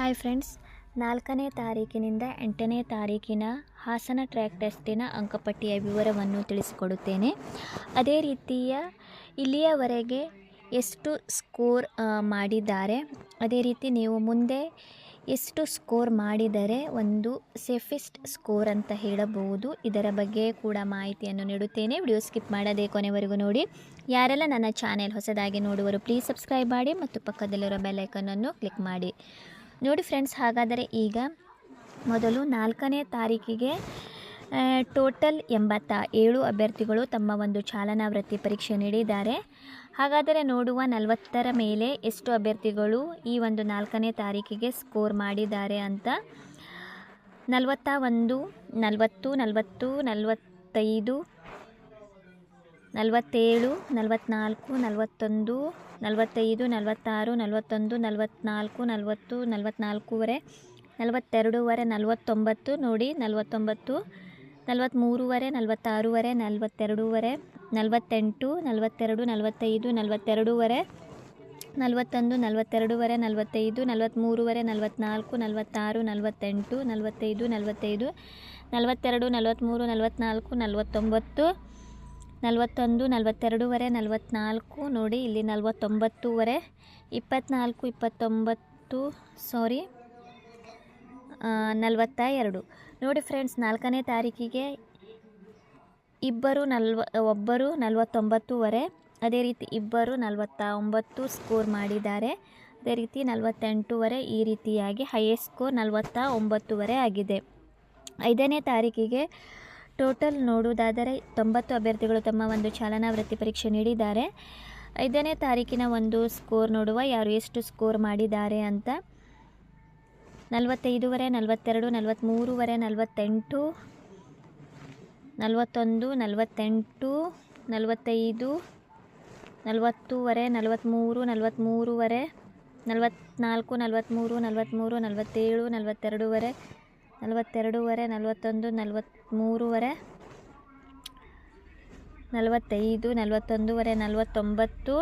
Hi friends ನಾಲ್ಕನೇ ತಾರೀಕಿನಿಂದ ಎಂಟನೇ ತಾರೀಕಿನ ಹಾಸನ ಟ್ರ್ಯಾಕ್ ಟೆಸ್ಟಿನ ಅಂಕಪಟ್ಟಿಯ ವಿವರವನ್ನು ತಿಳಿಸಿಕೊಡುತ್ತೇನೆ. ಅದೇ ರೀತಿಯ ಇಲ್ಲಿಯವರೆಗೆ ಎಷ್ಟು ಸ್ಕೋರ್ ಮಾಡಿದ್ದಾರೆ. ಅದೇ ರೀತಿ ನೀವು ಮುಂದೆ ಎಷ್ಟು ಸ್ಕೋರ್ ಮಾಡಿದರೆ ಒಂದು ಸೇಫೆಸ್ಟ್ ಸ್ಕೋರ್ ಅಂತ ಹೇಳಬಹುದು. ಇದರ ಬಗ್ಗೆ ಕೂಡ ಮಾಹಿತಿಯನ್ನು ನೀಡುತ್ತೇನೆ. ವಿಡಿಯೋ ಸ್ಕಿಪ್ ಮಾಡದೆ ಕೊನೆವರೆಗೂ ನೋಡಿ. ಯಾರೆಲ್ಲ ನನ್ನ ಚಾನೆಲ್ ಹೊಸದಾಗಿ ನೋಡುವರು ಪ್ಲೀಸ್ ಸಬ್ಸ್ಕ್ರೈಬ್ ಮಾಡಿ ಮತ್ತು ಪಕ್ಕದಲ್ಲಿರೋ ಬೆಲ್ ಐಕನನ್ನು ಕ್ಲಿಕ್ ಮಾಡಿ. ನೋಡಿ ಫ್ರೆಂಡ್ಸ್, ಹಾಗಾದರೆ ಈಗ ಮೊದಲು ನಾಲ್ಕನೇ ತಾರೀಕಿಗೆ ಟೋಟಲ್ ಎಂಬತ್ತ ಏಳು ಅಭ್ಯರ್ಥಿಗಳು ತಮ್ಮ ಒಂದು ಚಾಲನಾ ವೃತ್ತಿ ಪರೀಕ್ಷೆ ನೀಡಿದ್ದಾರೆ. ಹಾಗಾದರೆ ನೋಡುವ ನಲವತ್ತರ ಮೇಲೆ ಎಷ್ಟು ಅಭ್ಯರ್ಥಿಗಳು ಈ ಒಂದು ನಾಲ್ಕನೇ ತಾರೀಕಿಗೆ ಸ್ಕೋರ್ ಮಾಡಿದ್ದಾರೆ ಅಂತ. ನಲವತ್ತ ಒಂದು, ನಲವತ್ತು ನಲವತ್ತು, ನಲವತ್ತೈದು ನಲವತ್ತೇಳು ನಲವತ್ತ್ನಾಲ್ಕು ನಲವತ್ತೊಂದು, ನಲವತ್ತೈದು, ನಲವತ್ತಾರು, ನಲವತ್ತೊಂದು ನಲವತ್ತ್ನಾಲ್ಕು ನಲವತ್ತು ನಲವತ್ತ್ನಾಲ್ಕೂವರೆ ನಲವತ್ತೆರಡೂವರೆ, ನಲವತ್ತೊಂಬತ್ತು ನೋಡಿ ನಲವತ್ತೊಂಬತ್ತು ನಲವತ್ತ್ಮೂರುವರೆ ನಲವತ್ತಾರೂವರೆ, ನಲವತ್ತೆರಡೂವರೆ, ನಲವತ್ತೆಂಟು, ನಲವತ್ತೆರಡು, ನಲವತ್ತೈದು, ನಲವತ್ತೆರಡೂವರೆ, ನಲವತ್ತೊಂದು, ನಲವತ್ತೆರಡೂವರೆ, ನಲವತ್ತೈದು ನಲವತ್ತ್ಮೂರುವರೆ ನಲವತ್ತ್ನಾಲ್ಕು ನಲವತ್ತಾರು, ನಲವತ್ತೆಂಟು, ನಲವತ್ತೈದು ನಲವತ್ತೈದು, ನಲವತ್ತೆರಡು ನಲವತ್ತ್ಮೂರು ನಲವತ್ತ್ನಾಲ್ಕು ನಲವತ್ತೊಂಬತ್ತು ನಲವತ್ತೊಂದು, ನಲವತ್ತೆರಡೂವರೆ ನಲವತ್ತ್ನಾಲ್ಕು ನೋಡಿ ಇಲ್ಲಿ ನಲವತ್ತೊಂಬತ್ತೂವರೆ ಇಪ್ಪತ್ತ್ನಾಲ್ಕು ಇಪ್ಪತ್ತೊಂಬತ್ತು ಸಾರಿ ನಲವತ್ತ ಎರಡು ನೋಡಿ ಫ್ರೆಂಡ್ಸ್ ನಾಲ್ಕನೇ ತಾರೀಕಿಗೆ ಇಬ್ಬರು ನಲ್ವ, ಒಬ್ಬರು ನಲವತ್ತೊಂಬತ್ತೂವರೆ, ಅದೇ ರೀತಿ ಇಬ್ಬರು ನಲವತ್ತ ಒಂಬತ್ತು ಸ್ಕೋರ್ ಮಾಡಿದ್ದಾರೆ. ಅದೇ ರೀತಿ ನಲವತ್ತೆಂಟೂವರೆ ಈ ರೀತಿಯಾಗಿ ಹೈಯೆಸ್ಟ್ ಸ್ಕೋರ್ ನಲವತ್ತ ಒಂಬತ್ತುವರೆ ಆಗಿದೆ. ಐದನೇ ತಾರೀಕಿಗೆ ಟೋಟಲ್ ನೋಡುವುದಾದರೆ ತೊಂಬತ್ತು ಅಭ್ಯರ್ಥಿಗಳು ತಮ್ಮ ಒಂದು ಚಾಲನಾ ವೃತ್ತಿ ಪರೀಕ್ಷೆ ನೀಡಿದ್ದಾರೆ. ಐದನೇ ತಾರೀಕಿನ ಒಂದು ಸ್ಕೋರ್ ನೋಡುವ ಯಾರು ಎಷ್ಟು ಸ್ಕೋರ್ ಮಾಡಿದ್ದಾರೆ ಅಂತ. ನಲವತ್ತೈದುವರೆ, ನಲವತ್ತೆರಡು ನಲವತ್ತ್ಮೂರುವರೆ ನಲವತ್ತೆಂಟು, ನಲವತ್ತೊಂದು, ನಲವತ್ತೆಂಟು, ನಲವತ್ತೈದು, ನಲವತ್ತೂವರೆ ನಲವತ್ತ್ಮೂರು ನಲವತ್ತ್ಮೂರುವರೆ ನಲವತ್ತ್ನಾಲ್ಕು ನಲವತ್ತ್ಮೂರು ನಲವತ್ತ್ಮೂರು ನಲವತ್ತೇಳು, ನಲವತ್ತೆರಡೂವರೆ ನಲವತ್ತೆರಡೂವರೆ, ನಲವತ್ತೊಂದು ನಲವತ್ತ್ಮೂರುವರೆ ನಲವತ್ತೈದು, ನಲವತ್ತೊಂದೂವರೆ, ನಲವತ್ತೊಂಬತ್ತು,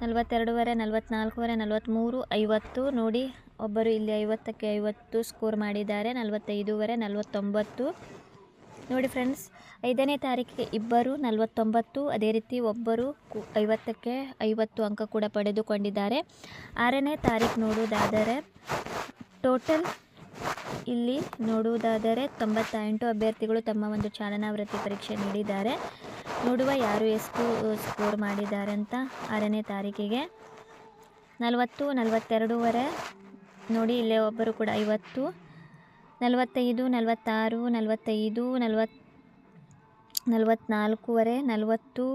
ನಲವತ್ತೆರಡೂವರೆ ನಲವತ್ತ್ನಾಲ್ಕೂವರೆ ನಲವತ್ತ್ಮೂರು ಐವತ್ತು. ನೋಡಿ, ಒಬ್ಬರು ಇಲ್ಲಿ ಐವತ್ತಕ್ಕೆ ಐವತ್ತು ಸ್ಕೋರ್ ಮಾಡಿದ್ದಾರೆ. ನಲವತ್ತೈದೂವರೆ, ನಲವತ್ತೊಂಬತ್ತು. ನೋಡಿ ಫ್ರೆಂಡ್ಸ್, ಐದನೇ ತಾರೀಕಿಗೆ ಇಬ್ಬರು, ನಲವತ್ತೊಂಬತ್ತು. ಅದೇ ರೀತಿ ಒಬ್ಬರು ಐವತ್ತಕ್ಕೆ ಐವತ್ತು ಅಂಕ ಕೂಡ ಪಡೆದುಕೊಂಡಿದ್ದಾರೆ. ಆರನೇ ತಾರೀಕು ನೋಡುವುದಾದರೆ ಟೋಟಲ್ ಇಲ್ಲಿ ನೋಡುವುದಾದರೆ ತೊಂಬತ್ತ ಎಂಟು ಅಭ್ಯರ್ಥಿಗಳು ತಮ್ಮ ಒಂದು ಚಾಲನಾ ವೃತ್ತಿ ಪರೀಕ್ಷೆ ನೀಡಿದ್ದಾರೆ. ನೋಡುವ ಯಾರು ಎಷ್ಟು ಸ್ಕೋರ್ ಮಾಡಿದ್ದಾರೆ ಅಂತ ಆರನೇ ತಾರೀಕಿಗೆ. ನಲವತ್ತು, ನಲವತ್ತೆರಡೂವರೆ, ನೋಡಿ ಇಲ್ಲೇ ಒಬ್ಬರು ಕೂಡ ಐವತ್ತು. ನಲವತ್ತೈದು, ನಲವತ್ತಾರು, ನಲವತ್ತೈದು, ನಲವತ್ ನಲವತ್ತ್ನಾಲ್ಕೂವರೆ ನಲವತ್ತು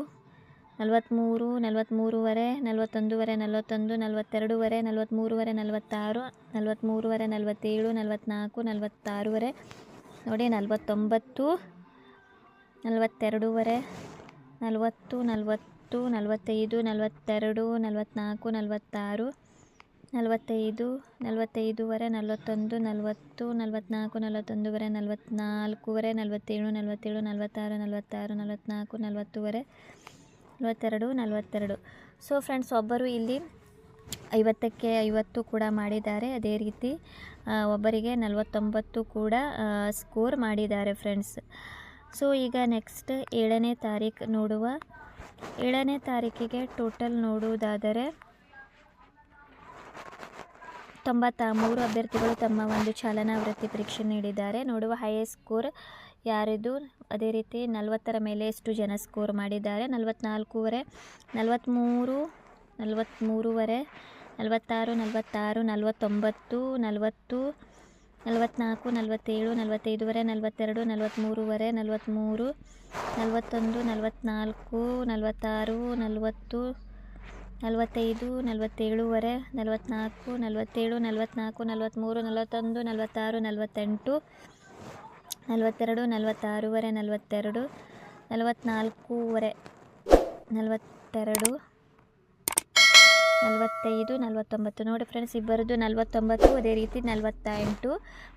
ನಲವತ್ತ್ಮೂರು ನಲವತ್ತ್ಮೂರುವರೆ ನಲವತ್ತೊಂದುವರೆ, ನಲವತ್ತೊಂದು, ನಲವತ್ತೆರಡುವರೆ ನಲವತ್ತ್ಮೂರುವರೆ ನಲವತ್ತಾರು ನಲವತ್ತ್ಮೂರುವರೆ ನಲವತ್ತೇಳು ನಲವತ್ತ್ನಾಲ್ಕು ನಲವತ್ತಾರೂವರೆ. ನೋಡಿ, ನಲವತ್ತೊಂಬತ್ತು, ನಲವತ್ತೆರಡೂವರೆ, ನಲವತ್ತು ನಲವತ್ತು, ನಲವತ್ತೈದು, ನಲವತ್ತೆರಡು ನಲವತ್ತ್ನಾಲ್ಕು ನಲವತ್ತಾರು, ನಲವತ್ತೈದು, ನಲವತ್ತೈದುವರೆ, ನಲವತ್ತೊಂದು, ನಲವತ್ತು ನಲವತ್ತ್ನಾಲ್ಕು ನಲವತ್ತೊಂದುವರೆ ನಲವತ್ತ್ನಾಲ್ಕುವರೆ ನಲವತ್ತೇಳು ನಲವತ್ತೇಳು, ನಲವತ್ತಾರು ನಲವತ್ತಾರು ನಲವತ್ತ್ನಾಲ್ಕು ನಲವತ್ತೂವರೆ. ನಲವತ್ತೆರಡು ನಲವತ್ತೆರಡು. ಸೊ ಫ್ರೆಂಡ್ಸ್ ಒಬ್ಬರು ಇಲ್ಲಿ ಐವತ್ತಕ್ಕೆ ಐವತ್ತು ಕೂಡ ಮಾಡಿದ್ದಾರೆ. ಅದೇ ರೀತಿ ಒಬ್ಬರಿಗೆ ನಲವತ್ತೊಂಬತ್ತು ಕೂಡ ಸ್ಕೋರ್ ಮಾಡಿದ್ದಾರೆ ಫ್ರೆಂಡ್ಸ್ ಸೊ ಈಗ ನೆಕ್ಸ್ಟ್ ಏಳನೇ ತಾರೀಕು ನೋಡುವ. ಏಳನೇ ತಾರೀಕಿಗೆ ಟೋಟಲ್ ನೋಡುವುದಾದರೆ, ತೊಂಬತ್ತ ಮೂರು ಅಭ್ಯರ್ಥಿಗಳು ತಮ್ಮ ಒಂದು ಚಾಲನಾ ವೃತ್ತಿ ಪರೀಕ್ಷೆ ನೀಡಿದ್ದಾರೆ. ನೋಡುವ ಹೈಯೆಸ್ಟ್ ಸ್ಕೋರ್ ಯಾರಿದು? ಅದೇ ರೀತಿ ನಲವತ್ತರ ಮೇಲೆ ಎಷ್ಟು ಜನ ಸ್ಕೋರ್ ಮಾಡಿದ್ದಾರೆ? ನಲವತ್ತ್ನಾಲ್ಕೂವರೆ ನಲವತ್ತ್ಮೂರು ನಲವತ್ತ್ಮೂರುವರೆ ನಲವತ್ತಾರು ನಲವತ್ತಾರು, ನಲವತ್ತೊಂಬತ್ತು, ನಲವತ್ತು ನಲವತ್ತ್ನಾಲ್ಕು ನಲವತ್ತೇಳು, ನಲವತ್ತೈದುವರೆ, ನಲವತ್ತೆರಡು ನಲವತ್ತ್ಮೂರುವರೆ ನಲವತ್ತ್ಮೂರು ನಲವತ್ತೊಂದು ನಲವತ್ತ್ನಾಲ್ಕು ನಲವತ್ತಾರು, ನಲವತ್ತು, ನಲವತ್ತೈದು, ನಲವತ್ತೇಳುವರೆ ನಲವತ್ತ್ನಾಲ್ಕು ನಲವತ್ತೇಳು ನಲವತ್ತ್ನಾಲ್ಕು ನಲವತ್ತ್ಮೂರು ನಲವತ್ತೊಂದು, ನಲವತ್ತಾರು, ನಲವತ್ತೆಂಟು ನಲವತ್ತೆರಡು, ನಲವತ್ತಾರೂವರೆ, ನಲವತ್ತೆರಡು ನಲವತ್ತ್ನಾಲ್ಕೂವರೆ ನಲವತ್ತೆರಡು, ನಲವತ್ತೈದು, ನಲವತ್ತೊಂಬತ್ತು. ನೋಡಿ ಫ್ರೆಂಡ್ಸ್ ಇಬ್ಬರದ್ದು ನಲವತ್ತೊಂಬತ್ತು, ಅದೇ ರೀತಿ ನಲವತ್ತ ಎಂಟು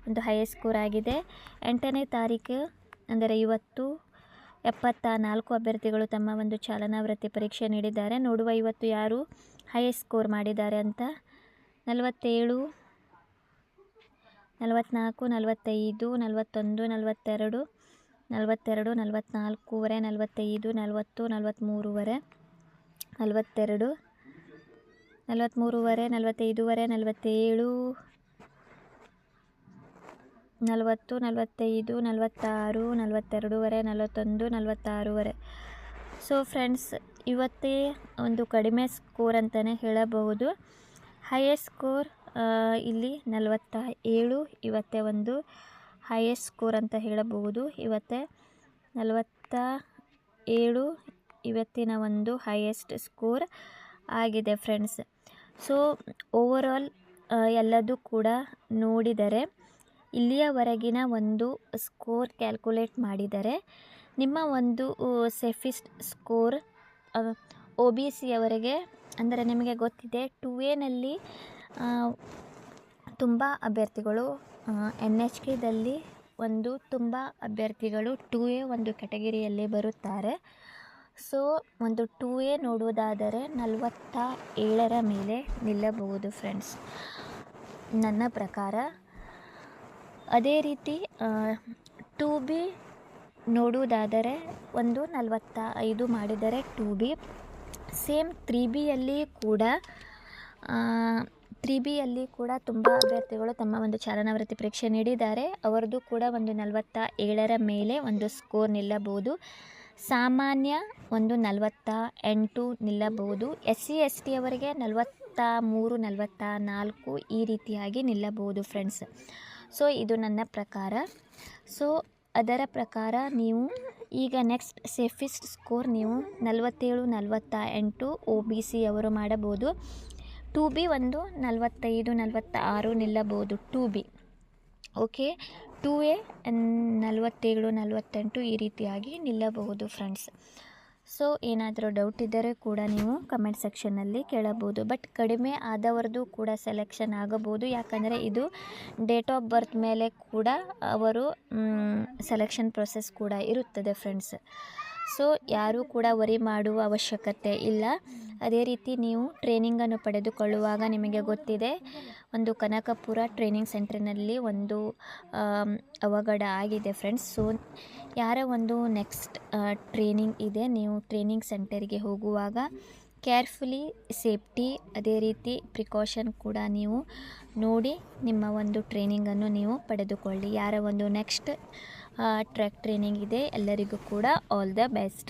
ಒಂದು ಹೈಯೆಸ್ಟ್ ಸ್ಕೋರ್ ಆಗಿದೆ. ಎಂಟನೇ ತಾರೀಕು ಅಂದರೆ ಇವತ್ತು ಎಪ್ಪತ್ತ ನಾಲ್ಕು ಅಭ್ಯರ್ಥಿಗಳು ತಮ್ಮ ಒಂದು ಚಾಲನಾ ವೃತ್ತಿ ಪರೀಕ್ಷೆ ನೀಡಿದ್ದಾರೆ. ನೋಡುವ ಇವತ್ತು ಯಾರು ಹೈಯೆಸ್ಟ್ ಸ್ಕೋರ್ ಮಾಡಿದ್ದಾರೆ ಅಂತ? ನಲವತ್ತೇಳು ನಲವತ್ತ್ನಾಲ್ಕು ನಲವತ್ತೈದು, ನಲವತ್ತೊಂದು, ನಲವತ್ತೆರಡು ನಲವತ್ತೆರಡು ನಲವತ್ತ್ನಾಲ್ಕೂವರೆ ನಲವತ್ತೈದು, ನಲವತ್ತು ನಲವತ್ತ್ಮೂರುವರೆ ನಲವತ್ತೆರಡು ನಲವತ್ತ್ಮೂರುವರೆ ನಲವತ್ತೈದುವರೆ, ನಲವತ್ತೇಳು, ನಲವತ್ತು, ನಲವತ್ತೈದು, ನಲವತ್ತಾರು, ನಲವತ್ತೆರಡುವರೆ, ನಲವತ್ತೊಂದು, ನಲವತ್ತಾರೂವರೆ. ಸೊ ಫ್ರೆಂಡ್ಸ್ ಇವತ್ತೇ ಒಂದು ಕಡಿಮೆ ಸ್ಕೋರ್ ಅಂತಲೇ ಹೇಳಬಹುದು. ಹೈಯೆಸ್ಟ್ ಸ್ಕೋರ್ ಇಲ್ಲಿ ನಲವತ್ತ ಏಳು, ಇವತ್ತೇ ಒಂದು ಹೈಯೆಸ್ಟ್ ಸ್ಕೋರ್ ಅಂತ ಹೇಳಬಹುದು. ಇವತ್ತೇ ನಲವತ್ತ ಏಳು, ಇವತ್ತಿನ ಒಂದು ಹೈಯೆಸ್ಟ್ ಸ್ಕೋರ್ ಆಗಿದೆ ಫ್ರೆಂಡ್ಸ್ ಸೊ ಓವರಾಲ್ ಎಲ್ಲದೂ ಕೂಡ ನೋಡಿದರೆ, ಇಲ್ಲಿಯವರೆಗಿನ ಒಂದು ಸ್ಕೋರ್ ಕ್ಯಾಲ್ಕುಲೇಟ್ ಮಾಡಿದರೆ, ನಿಮ್ಮ ಒಂದು ಸೆಫಿಸ್ಟ್ ಸ್ಕೋರ್ ಒ ಬಿ ಸಿಯವರೆಗೆ ಅಂದರೆ ನಿಮಗೆ ಗೊತ್ತಿದೆ ಟು ಎನಲ್ಲಿ ತುಂಬ ಅಭ್ಯರ್ಥಿಗಳು ಎನ್ ಎಚ್ ಕೆದಲ್ಲಿ ಒಂದು ತುಂಬ ಅಭ್ಯರ್ಥಿಗಳು ಟು ಎ ಒಂದು ಕೆಟಗಿರಿಯಲ್ಲಿ ಬರುತ್ತಾರೆ. ಸೊ ಒಂದು ಟು ಎ ನೋಡುವುದಾದರೆ ನಲವತ್ತ ಏಳರ ಮೇಲೆ ನಿಲ್ಲಬಹುದು ಫ್ರೆಂಡ್ಸ್ ನನ್ನ ಪ್ರಕಾರ ಅದೇ ರೀತಿ ಟು ಬಿ ನೋಡುವುದಾದರೆ ಒಂದು ನಲವತ್ತ ಐದು ಮಾಡಿದರೆ ಟು ಬಿ ಸೇಮ್ ತ್ರೀ ಬಿಯಲ್ಲಿ ಕೂಡ ತ್ರೀ ಬಿಯಲ್ಲಿ ಕೂಡ ತುಂಬ ಅಭ್ಯರ್ಥಿಗಳು ತಮ್ಮ ಒಂದು ಚಾಲನಾವೃತ್ತಿ ಪರೀಕ್ಷೆ ನೀಡಿದ್ದಾರೆ. ಅವರದ್ದು ಕೂಡ ಒಂದು ನಲವತ್ತ ಏಳರ ಮೇಲೆ ಒಂದು ಸ್ಕೋರ್ ನಿಲ್ಲಬಹುದು. ಸಾಮಾನ್ಯ ಒಂದು ನಲವತ್ತ ಎಂಟು ನಿಲ್ಲಬಹುದು. ಎಸ್ ಸಿ ಎಸ್ ಟಿ ಅವರಿಗೆ ನಲವತ್ತ ಮೂರು ನಲವತ್ತ ನಾಲ್ಕು ಈ ರೀತಿಯಾಗಿ ನಿಲ್ಲಬಹುದು ಫ್ರೆಂಡ್ಸ್. ಸೊ, ಇದು ನನ್ನ ಪ್ರಕಾರ. ಸೊ, ಅದರ ಪ್ರಕಾರ ನೀವು ಈಗ ನೆಕ್ಸ್ಟ್ ಸೇಫೆಸ್ಟ್ ಸ್ಕೋರ್ ನೀವು ನಲವತ್ತೇಳು ನಲವತ್ತ ಎಂಟು ಒ ಬಿ ಸಿ ಅವರು ಮಾಡಬಹುದು. ಟು ಬಿ ಒಂದು ನಲವತ್ತೈದು ನಲವತ್ತ ಆರು ನಿಲ್ಲಬಹುದು to be okay? To a ನಲವತ್ತೇಳು, ನಲವತ್ತೆಂಟು ಈ ರೀತಿಯಾಗಿ ನಿಲ್ಲಬಹುದು ಫ್ರೆಂಡ್ಸ್. ಸೊ, ಏನಾದರೂ ಡೌಟ್ ಇದ್ದರೆ ಕೂಡ ನೀವು ಕಮೆಂಟ್ ಸೆಕ್ಷನ್ನಲ್ಲಿ ಕೇಳಬಹುದು. ಬಟ್ ಕಡಿಮೆ ಆದವರದ್ದು ಕೂಡ ಸೆಲೆಕ್ಷನ್ ಆಗಬಹುದು. ಯಾಕಂದರೆ ಇದು ಡೇಟ್ ಆಫ್ ಬರ್ತ್ ಮೇಲೆ ಕೂಡ ಅವರು ಸೆಲೆಕ್ಷನ್ ಪ್ರೊಸೆಸ್ ಕೂಡ ಇರುತ್ತದೆ ಫ್ರೆಂಡ್ಸ್. ಸೊ ಯಾರೂ ಕೂಡ ವರಿ ಮಾಡುವ ಅವಶ್ಯಕತೆ ಇಲ್ಲ. ಅದೇ ರೀತಿ ನೀವು ಟ್ರೈನಿಂಗನ್ನು ಪಡೆದುಕೊಳ್ಳುವಾಗ ನಿಮಗೆ ಗೊತ್ತಿದೆ, ಒಂದು ಕನಕಪುರ ಟ್ರೈನಿಂಗ್ ಸೆಂಟರ್ನಲ್ಲಿ ಒಂದು ಅವಘಡ ಆಗಿದೆ ಫ್ರೆಂಡ್ಸ್ ಸೊ ಯಾರ ಒಂದು ನೆಕ್ಸ್ಟ್ ಟ್ರೈನಿಂಗ್ ಇದೆ, ನೀವು ಟ್ರೈನಿಂಗ್ ಸೆಂಟರ್ಗೆ ಹೋಗುವಾಗ ಕೇರ್ಫುಲಿ ಸೇಫ್ಟಿ ಅದೇ ರೀತಿ ಪ್ರಿಕಾಷನ್ ಕೂಡ ನೀವು ನೋಡಿ ನಿಮ್ಮ ಒಂದು ಟ್ರೈನಿಂಗನ್ನು ನೀವು ಪಡೆದುಕೊಳ್ಳಿ. ಯಾರ ಒಂದು ನೆಕ್ಸ್ಟ್ ಟ್ರ್ಯಾಕ್ ಟ್ರೈನಿಂಗ್ ಇದೆ. ಎಲ್ಲರಿಗೂ ಕೂಡ ಆಲ್ ದ ಬೆಸ್ಟ್